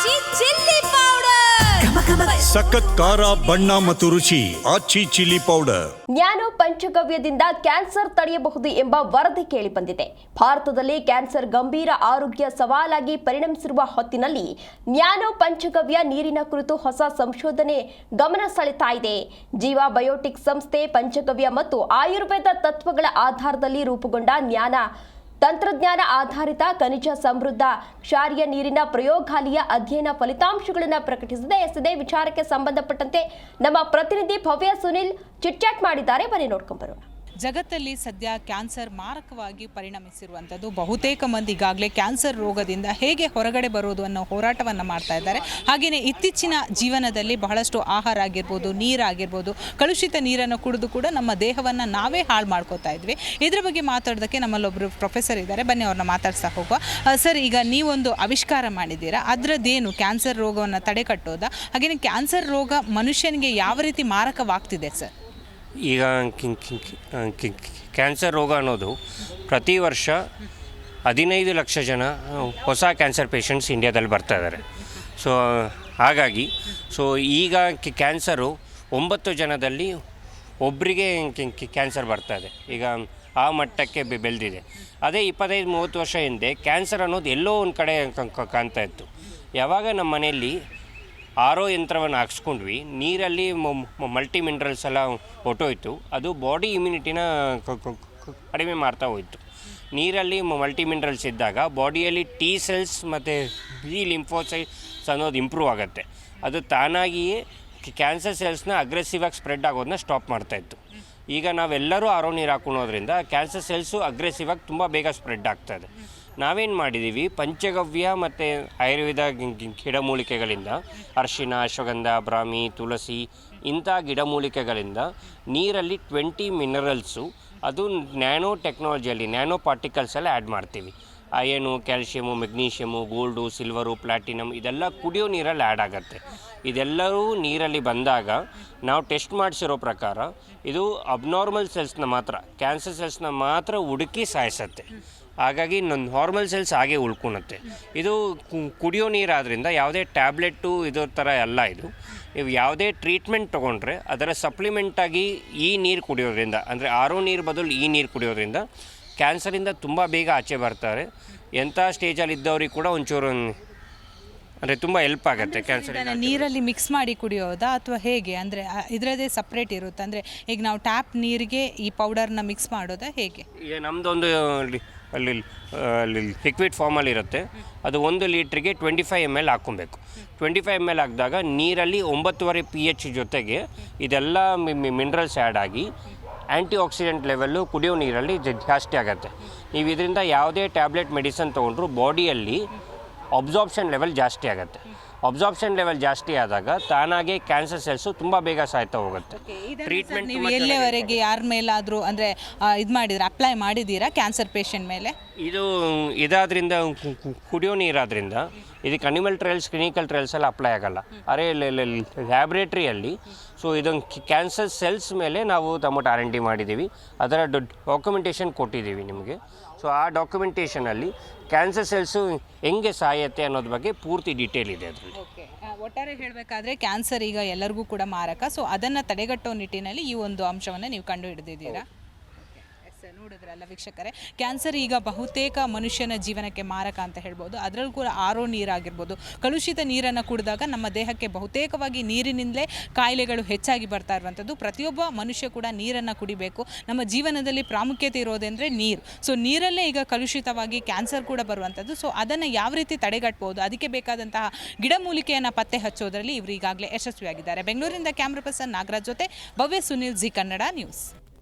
ಆಚಿ chilli powder. ಸಖತ್ ಖಾರ ಬಣ್ಣ ಮತ್ತು ರುಚಿ ಆಚಿ ಚಿಲ್ಲಿ ಪೌಡರ್. ನ್ಯಾನೋ ಪಂಚಗವ್ಯದಿಂದ ಕ್ಯಾನ್ಸರ್ ತಡೆಯಬಹುದು ಎಂಬ ವರದಿ ಕೇಳಿ ಬಂದಿದೆ ಭಾರತದಲ್ಲಿ ಕ್ಯಾನ್ಸರ್ ಗಂಭೀರ ಆರೋಗ್ಯ ಸವಾಲಾಗಿ ಪರಿಣಮಿಸಿರುವ ಹೊತ್ತಿನಲ್ಲಿ ನ್ಯಾನೋ ಪಂಚಗವ್ಯ ನೀರಿನ ಕುರಿತು ಹೊಸ ಸಂಶೋಧನೆ ಗಮನ ಸೆಳೆತಾ ಇದೆ. ಜೀವ ಬಯೋಟಿಕ್ ಸಂಸ್ಥೆ ಪಂಚಗವ್ಯ ಮತ್ತು ಆಯುರ್ವೇದ ತತ್ವಗಳ ಆಧಾರದಲ್ಲಿ ರೂಪುಗೊಂಡ ಜ್ಞಾನ ತಂತ್ರಜ್ಞಾನ ಆಧಾರಿತ ಖನಿಜ ಸಮೃದ್ಧ ಕ್ಷಾರಿಯ ನೀರಿನ ಪ್ರಯೋಗಾಲಯ ಅಧ್ಯಯನ ಫಲಿತಾಂಶಗಳನ್ನು ಪ್ರಕಟಿಸಿದೆ. ಎಸದೆ ವಿಚಾರಕ್ಕೆ ಸಂಬಂಧಪಟ್ಟಂತೆ ನಮ್ಮ ಪ್ರತಿನಿಧಿ ಭವ್ಯ ಸುನಿಲ್ ಚಿಟ್ಚಾಟ್ ಮಾಡಿದ್ದಾರೆ. ಬನ್ನಿ ನೋಡ್ಕೊಂಡ್ ಬರೋಣ. ಜಗತ್ತಲ್ಲಿ ಸದ್ಯ ಕ್ಯಾನ್ಸರ್ ಮಾರಕವಾಗಿ ಪರಿಣಮಿಸಿರುವಂಥದ್ದು. ಬಹುತೇಕ ಮಂದಿ ಈಗಾಗಲೇ ಕ್ಯಾನ್ಸರ್ ರೋಗದಿಂದ ಹೇಗೆ ಹೊರಗಡೆ ಬರೋದು ಅನ್ನೋ ಹೋರಾಟವನ್ನು ಮಾಡ್ತಾ ಇದ್ದಾರೆ. ಹಾಗೆಯೇ ಇತ್ತೀಚಿನ ಜೀವನದಲ್ಲಿ ಬಹಳಷ್ಟು ಆಹಾರ ಆಗಿರ್ಬೋದು ನೀರಾಗಿರ್ಬೋದು ಕಲುಷಿತ ನೀರನ್ನು ಕುಡಿದು ಕೂಡ ನಮ್ಮ ದೇಹವನ್ನು ನಾವೇ ಹಾಳು ಮಾಡ್ಕೋತಾ ಇದ್ವಿ. ಇದರ ಬಗ್ಗೆ ಮಾತಾಡೋದಕ್ಕೆ ನಮ್ಮಲ್ಲೊಬ್ಬರು ಪ್ರೊಫೆಸರ್ ಇದ್ದಾರೆ. ಬನ್ನಿ ಅವ್ರನ್ನ ಮಾತಾಡ್ತಾ ಹೋಗುವ. ಸರ್, ಈಗ ನೀವೊಂದು ಆವಿಷ್ಕಾರ ಮಾಡಿದ್ದೀರಾ? ಅದರದ್ದೇನು ಕ್ಯಾನ್ಸರ್ ರೋಗವನ್ನು ತಡೆಗಟ್ಟೋದ? ಹಾಗೆಯೇ ಕ್ಯಾನ್ಸರ್ ರೋಗ ಮನುಷ್ಯನಿಗೆ ಯಾವ ರೀತಿ ಮಾರಕವಾಗ್ತಿದೆ, ಸರ್? ಈಗ ಕ್ಯಾನ್ಸರ್ ರೋಗ ಅನ್ನೋದು ಪ್ರತಿ ವರ್ಷ ಹದಿನೈದು ಲಕ್ಷ ಜನ ಹೊಸ ಕ್ಯಾನ್ಸರ್ ಪೇಷಂಟ್ಸ್ ಇಂಡಿಯಾದಲ್ಲಿ ಬರ್ತಾ ಇದ್ದಾರೆ. ಸೊ, ಹಾಗಾಗಿ, ಸೊ, ಈಗ ಕ್ಯಾನ್ಸರು ಒಂಬತ್ತು ಜನದಲ್ಲಿ ಒಬ್ಬರಿಗೆ ಕ್ಯಾನ್ಸರ್ ಬರ್ತಾ ಇದೆ. ಈಗ ಆ ಮಟ್ಟಕ್ಕೆ ಬೆಳೆದಿದೆ. ಅದೇ ಇಪ್ಪತ್ತೈದು, ಮೂವತ್ತು ವರ್ಷ ಹಿಂದೆ ಕ್ಯಾನ್ಸರ್ ಅನ್ನೋದು ಎಲ್ಲೋ ಒಂದು ಕಡೆ ಕಾಣ್ತಾ ಇತ್ತು. ಯಾವಾಗ ನಮ್ಮ ಮನೆಯಲ್ಲಿ ಆರೋ ಯಂತ್ರವನ್ನು ಹಾಕ್ಸ್ಕೊಂಡ್ವಿ. ನೀರಲ್ಲಿ ಮಲ್ಟಿ ಮಿನರಲ್ಸ್ ಎಲ್ಲ ಹೊಟ್ಟೋಯ್ತು. ಅದು ಬಾಡಿ ಇಮ್ಯುನಿಟಿನ ಕಡಿಮೆ ಮಾಡ್ತಾ ಹೋಯಿತು. ನೀರಲ್ಲಿ ಮಲ್ಟಿ ಮಿನರಲ್ಸ್ ಇದ್ದಾಗ ಬಾಡಿಯಲ್ಲಿ ಟಿ ಸೆಲ್ಸ್ ಮತ್ತು ಬಿ ಲಿಂಫೋಸೈಟ್ಸ್ ಅನ್ನೋದು ಇಂಪ್ರೂವ್ ಆಗುತ್ತೆ. ಅದು ತಾನಾಗಿಯೇ ಕ್ಯಾನ್ಸರ್ ಸೆಲ್ಸ್ನ ಅಗ್ರೆಸಿವ್ ಆಗಿ ಸ್ಪ್ರೆಡ್ ಆಗೋದನ್ನ ಸ್ಟಾಪ್ ಮಾಡ್ತಾಯಿತ್ತು ಈಗ ನಾವೆಲ್ಲರೂ ಆರೋ ನೀರು ಹಾಕೊಳೋದ್ರಿಂದ ಕ್ಯಾನ್ಸರ್ ಸೆಲ್ಸು ಅಗ್ರೆಸಿವ್ ಆಗಿ ತುಂಬ ಬೇಗ ಸ್ಪ್ರೆಡ್ ಆಗ್ತಾಯಿದೆ ನಾವೇನು ಮಾಡಿದ್ದೀವಿ ಪಂಚಗವ್ಯ ಮತ್ತು ಆಯುರ್ವೇದ ಗಿಡಮೂಲಿಕೆಗಳಿಂದ, ಅರಿಶಿನ, ಅಶ್ವಗಂಧ, ಬ್ರಾಹ್ಮಿ, ತುಳಸಿ ಇಂಥ ಗಿಡಮೂಲಿಕೆಗಳಿಂದ ನೀರಲ್ಲಿ ಟ್ವೆಂಟಿ ಮಿನರಲ್ಸು ಅದು ನ್ಯಾನೋ ಟೆಕ್ನಾಲಜಿಯಲ್ಲಿ, ನ್ಯಾನೋ ಪಾರ್ಟಿಕಲ್ಸಲ್ಲಿ ಆ್ಯಡ್ ಮಾಡ್ತೀವಿ. Iron, calcium, magnesium, gold, silver platinum ಇದೆಲ್ಲ ಕುಡಿಯೋ ನೀರಲ್ಲಿ ಆ್ಯಡ್ ಆಗುತ್ತೆ. ಇದೆಲ್ಲವೂ ನೀರಲ್ಲಿ ಬಂದಾಗ ನಾವು ಟೆಸ್ಟ್ ಮಾಡಿಸಿರೋ ಪ್ರಕಾರ ಇದು ಅಬ್ನಾರ್ಮಲ್ ಸೆಲ್ಸ್ನ ಮಾತ್ರ, ಕ್ಯಾನ್ಸರ್ ಸೆಲ್ಸ್ನ ಮಾತ್ರ ಹುಡುಕಿ ಸಾಯಿಸತ್ತೆ. ಹಾಗಾಗಿ ನಾರ್ಮಲ್ ಸೆಲ್ಸ್ ಹಾಗೆ ಉಳ್ಕೊಳುತ್ತೆ ಇದು ಕು- ಕುಡಿಯೋ ನೀರಾದ್ರಿಂದ ಯಾವುದೇ ಟ್ಯಾಬ್ಲೆಟ್ಟು ಇದರ ಥರ ಅಲ್ಲ ಇದು ನೀವು ಯಾವುದೇ ಟ್ರೀಟ್ಮೆಂಟ್ ತೊಗೊಂಡ್ರೆ ಅದರ ಸಪ್ಲಿಮೆಂಟಾಗಿ ಈ ನೀರು ಕುಡಿಯೋದ್ರಿಂದ ಅಂದರೆ ಆರೋ ನೀರು ಬದಲು ಈ ನೀರು ಕುಡಿಯೋದ್ರಿಂದ ಕ್ಯಾನ್ಸರಿಂದ ತುಂಬ ಬೇಗ ಆಚೆ ಬರ್ತಾರೆ. ಎಂಥ ಸ್ಟೇಜಲ್ಲಿ ಇದ್ದವ್ರಿಗೆ ಕೂಡ ಒಂಚೂರು ಅಂದರೆ ತುಂಬ ಹೆಲ್ಪ್ ಆಗುತ್ತೆ ಕ್ಯಾನ್ಸರ್ ನೀರಲ್ಲಿ ಮಿಕ್ಸ್ ಮಾಡಿ ಕುಡಿಯೋದಾ ಅಥವಾ ಹೇಗೆ? ಅಂದರೆ ಇದರದೇ ಸಪ್ರೇಟ್ ಇರುತ್ತೆ. ಅಂದರೆ ಈಗ ನಾವು ಟ್ಯಾಪ್ ನೀರಿಗೆ ಈ ಪೌಡರ್ನ ಮಿಕ್ಸ್ ಮಾಡೋದಾ ಹೇಗೆ? ಈಗ ನಮ್ಮದೊಂದು ಅಲ್ಲಿ ಅಲ್ಲಿ ಲಿಕ್ವಿಡ್ ಫಾರ್ಮಲ್ಲಿ ಇರುತ್ತೆ. ಅದು ಒಂದು ಲೀಟ್ರಿಗೆ ಟ್ವೆಂಟಿ ಫೈವ್ ಎಂ ಎಲ್ ಹಾಕ್ಕೊಬೇಕು. ಟ್ವೆಂಟಿ ಫೈವ್ ಎಂ ಎಲ್ ಹಾಕಿದಾಗ ನೀರಲ್ಲಿ ಒಂಬತ್ತುವರೆ ಪಿ ಎಚ್ ಜೊತೆಗೆ ಇದೆಲ್ಲ ಮಿನರಲ್ಸ್ ಆ್ಯಡ್ ಆಗಿ ಆ್ಯಂಟಿ ಆಕ್ಸಿಡೆಂಟ್ ಲೆವೆಲ್ಲು ಕುಡಿಯೋ ನೀರಲ್ಲಿ ಜಾಸ್ತಿ ಆಗುತ್ತೆ. ನೀವು ಇದರಿಂದ ಯಾವುದೇ ಟ್ಯಾಬ್ಲೆಟ್ ಮೆಡಿಸನ್ ತೊಗೊಂಡ್ರು ಬಾಡಿಯಲ್ಲಿ ಅಬ್ಸಾರ್ಬ್ಷನ್ ಲೆವೆಲ್ ಜಾಸ್ತಿ ಆಗುತ್ತೆ. ಅಬ್ಸಾರ್ಪ್ಷನ್ ಲೆವೆಲ್ ಜಾಸ್ತಿ ಆದಾಗ ತಾನಾಗೆ ಕ್ಯಾನ್ಸರ್ ಸೆಲ್ಸು ತುಂಬ ಬೇಗ ಸಾಯ್ತಾ ಹೋಗುತ್ತೆ. ಟ್ರೀಟ್ಮೆಂಟ್ ನೀವು ಎಲ್ಲಿಯವರೆಗೆ ಯಾರ ಮೇಲಾದರೂ ಅಂದರೆ ಇದು ಮಾಡಿದ್ರೆ ಅಪ್ಲೈ ಮಾಡಿದ್ದೀರಾ ಕ್ಯಾನ್ಸರ್ ಪೇಷಂಟ್ ಮೇಲೆ? ಇದು ಇದಾದ್ರಿಂದ ಕುಡಿಯೋ ನೀರಾದ್ರಿಂದ ಇದಕ್ಕೆ ಅನಿಮಲ್ ಟ್ರಯಲ್ಸ್ ಕ್ಲಿನಿಕಲ್ ಟ್ರಯಲ್ಸ್ ಎಲ್ಲ ಅಪ್ಲೈ ಆಗಲ್ಲ. ಅರೆ ಲ್ಯಾಬ್ರೇಟ್ರಿಯಲ್ಲಿ ಸೊ ಇದೊಂದು ಕ್ಯಾನ್ಸರ್ ಸೆಲ್ಸ್ ಮೇಲೆ ನಾವು ತಮ್ಮ ಆರ್ ಎನ್ ಡಿ ಮಾಡಿದ್ದೀವಿ. ಅದರ ಡಾಕ್ಯುಮೆಂಟೇಷನ್ ಕೊಟ್ಟಿದ್ದೀವಿ ನಿಮಗೆ. ಸೊ ಆ ಡಾಕ್ಯುಮೆಂಟೇಷನಲ್ಲಿ ಕ್ಯಾನ್ಸರ್ ಸೆಲ್ಸು ಹೆಂಗೆ ಸಾಯತ್ತೆ ಅನ್ನೋದ್ರ ಬಗ್ಗೆ ಪೂರ್ತಿ ಡೀಟೇಲ್ ಇದೆ ಅದರಲ್ಲಿ. ಓಕೆ ಒಟ್ಟಾರೆ ಹೇಳಬೇಕಾದ್ರೆ ಕ್ಯಾನ್ಸರ್ ಈಗ ಎಲ್ಲರಿಗೂ ಕೂಡ ಮಾರಕ. ಸೊ ಅದನ್ನು ತಡೆಗಟ್ಟೋ ನಿಟ್ಟಿನಲ್ಲಿ ಈ ಒಂದು ಅಂಶವನ್ನು ನೀವು ಕಂಡು ಹಿಡಿದಿದ್ದೀರಾ? ನೋಡಿದ್ರಲ್ಲ ವೀಕ್ಷಕರೇ? ಕ್ಯಾನ್ಸರ್ ಈಗ ಬಹುತೇಕ ಮನುಷ್ಯನ ಜೀವನಕ್ಕೆ ಮಾರಕ ಅಂತ ಹೇಳ್ಬೋದು. ಅದರಲ್ಲೂ ಕೂಡ ಆರೋ ನೀರಾಗಿರ್ಬೋದು. ಕಲುಷಿತ ನೀರನ್ನು ಕುಡಿದಾಗ ನಮ್ಮ ದೇಹಕ್ಕೆ ಬಹುತೇಕವಾಗಿ ನೀರಿನಿಂದಲೇ ಕಾಯಿಲೆಗಳು ಹೆಚ್ಚಾಗಿ ಬರ್ತಾ ಇರುವಂಥದ್ದು. ಪ್ರತಿಯೊಬ್ಬ ಮನುಷ್ಯ ಕೂಡ ನೀರನ್ನು ಕುಡಿಬೇಕು. ನಮ್ಮ ಜೀವನದಲ್ಲಿ ಪ್ರಾಮುಖ್ಯತೆ ಇರೋದೆಂದರೆ ನೀರು. ಸೊ ನೀರಲ್ಲೇ ಈಗ ಕಲುಷಿತವಾಗಿ ಕ್ಯಾನ್ಸರ್ ಕೂಡ ಬರುವಂಥದ್ದು. ಸೊ ಅದನ್ನು ಯಾವ ರೀತಿ ತಡೆಗಟ್ಬೋದು? ಅದಕ್ಕೆ ಬೇಕಾದಂತಹ ಗಿಡಮೂಲಿಕೆಯನ್ನು ಪತ್ತೆ ಹಚ್ಚೋದರಲ್ಲಿ ಇವರು ಈಗಾಗಲೇ ಯಶಸ್ವಿಯಾಗಿದ್ದಾರೆ. ಬೆಂಗಳೂರಿನಿಂದ ಕ್ಯಾಮ್ರಾ ಪರ್ಸನ್ ನಾಗರಾಜ್ ಜೊತೆ ಭವ್ಯ ಸುನಿಲ್ ಜಿ ಕನ್ನಡ ನ್ಯೂಸ್.